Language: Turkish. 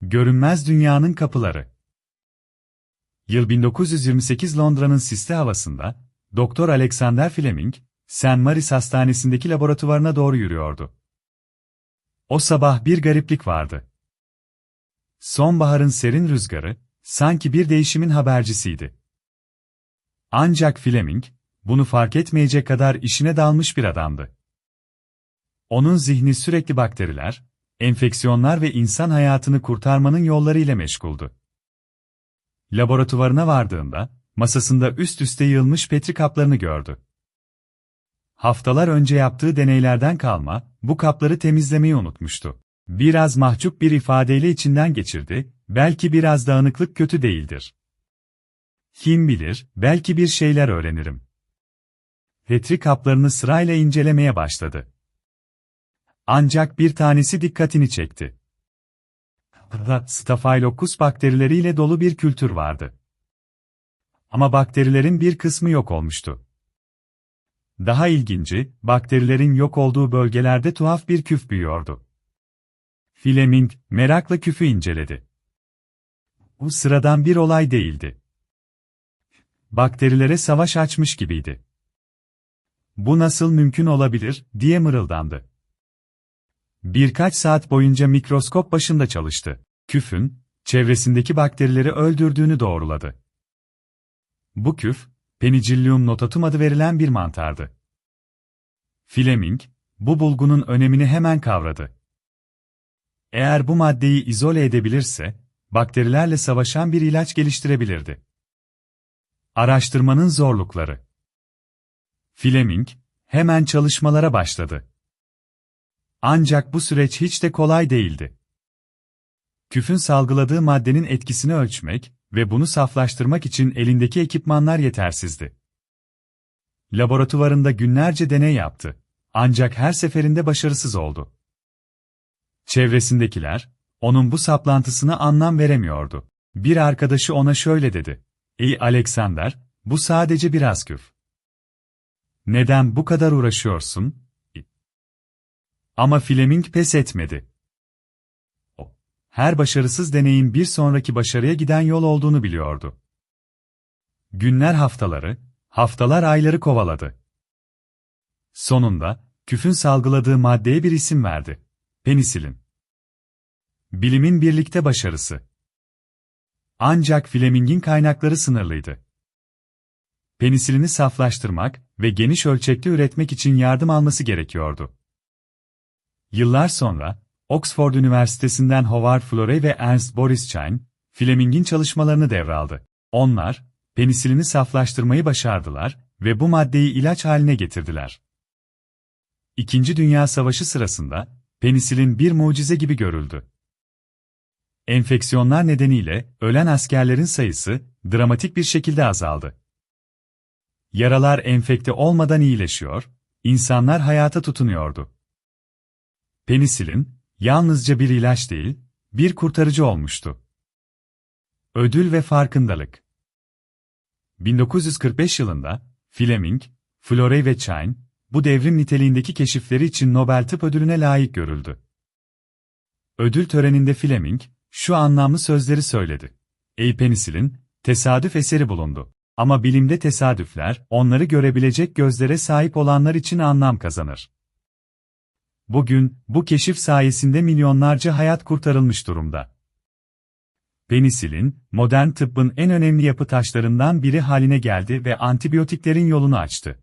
Görünmez Dünyanın Kapıları Yıl 1928 Londra'nın sisli havasında, Doktor Alexander Fleming, St. Mary's Hastanesi'ndeki laboratuvarına doğru yürüyordu. O sabah bir gariplik vardı. Sonbaharın serin rüzgarı, sanki bir değişimin habercisiydi. Ancak Fleming, bunu fark etmeyecek kadar işine dalmış bir adamdı. Onun zihni sürekli bakteriler, enfeksiyonlar ve insan hayatını kurtarmanın yolları ile meşguldü. Laboratuvarına vardığında, masasında üst üste yığılmış petri kaplarını gördü. Haftalar önce yaptığı deneylerden kalma, bu kapları temizlemeyi unutmuştu. Biraz mahcup bir ifadeyle içinden geçirdi, belki biraz dağınıklık kötü değildir. Kim bilir, belki bir şeyler öğrenirim. Petri kaplarını sırayla incelemeye başladı. Ancak bir tanesi dikkatini çekti. Staphylococcus bakterileriyle dolu bir kültür vardı. Ama bakterilerin bir kısmı yok olmuştu. Daha ilginci, bakterilerin yok olduğu bölgelerde tuhaf bir küf büyüyordu. Fleming, merakla küfü inceledi. Bu sıradan bir olay değildi. Bakterilere savaş açmış gibiydi. Bu nasıl mümkün olabilir, diye mırıldandı. Birkaç saat boyunca mikroskop başında çalıştı. Küfün, çevresindeki bakterileri öldürdüğünü doğruladı. Bu küf, Penicillium notatum adı verilen bir mantardı. Fleming, bu bulgunun önemini hemen kavradı. Eğer bu maddeyi izole edebilirse, bakterilerle savaşan bir ilaç geliştirebilirdi. Araştırmanın zorlukları Fleming, hemen çalışmalara başladı. Ancak bu süreç hiç de kolay değildi. Küfün salgıladığı maddenin etkisini ölçmek ve bunu saflaştırmak için elindeki ekipmanlar yetersizdi. Laboratuvarında günlerce deney yaptı. Ancak her seferinde başarısız oldu. Çevresindekiler, onun bu saplantısına anlam veremiyordu. Bir arkadaşı ona şöyle dedi. Ey Alexander, bu sadece biraz küf. Neden bu kadar uğraşıyorsun? Ama Fleming pes etmedi. Her başarısız deneyin bir sonraki başarıya giden yol olduğunu biliyordu. Günler haftaları, haftalar ayları kovaladı. Sonunda, küfün salgıladığı maddeye bir isim verdi. Penisilin. Bilimin birlikte başarısı. Ancak Fleming'in kaynakları sınırlıydı. Penisilini saflaştırmak ve geniş ölçekli üretmek için yardım alması gerekiyordu. Yıllar sonra, Oxford Üniversitesi'nden Howard Florey ve Ernst Boris Chain, Fleming'in çalışmalarını devraldı. Onlar, penisilini saflaştırmayı başardılar ve bu maddeyi ilaç haline getirdiler. İkinci Dünya Savaşı sırasında, penisilin bir mucize gibi görüldü. Enfeksiyonlar nedeniyle ölen askerlerin sayısı dramatik bir şekilde azaldı. Yaralar enfekte olmadan iyileşiyor, insanlar hayata tutunuyordu. Penisilin, yalnızca bir ilaç değil, bir kurtarıcı olmuştu. Ödül ve farkındalık 1945 yılında, Fleming, Florey ve Chain, bu devrim niteliğindeki keşifleri için Nobel Tıp Ödülüne layık görüldü. Ödül töreninde Fleming, şu anlamlı sözleri söyledi. Ey penisilin, tesadüf eseri bulundu. Ama bilimde tesadüfler, onları görebilecek gözlere sahip olanlar için anlam kazanır. Bugün, bu keşif sayesinde milyonlarca hayat kurtarılmış durumda. Penisilin, modern tıbbın en önemli yapı taşlarından biri haline geldi ve antibiyotiklerin yolunu açtı.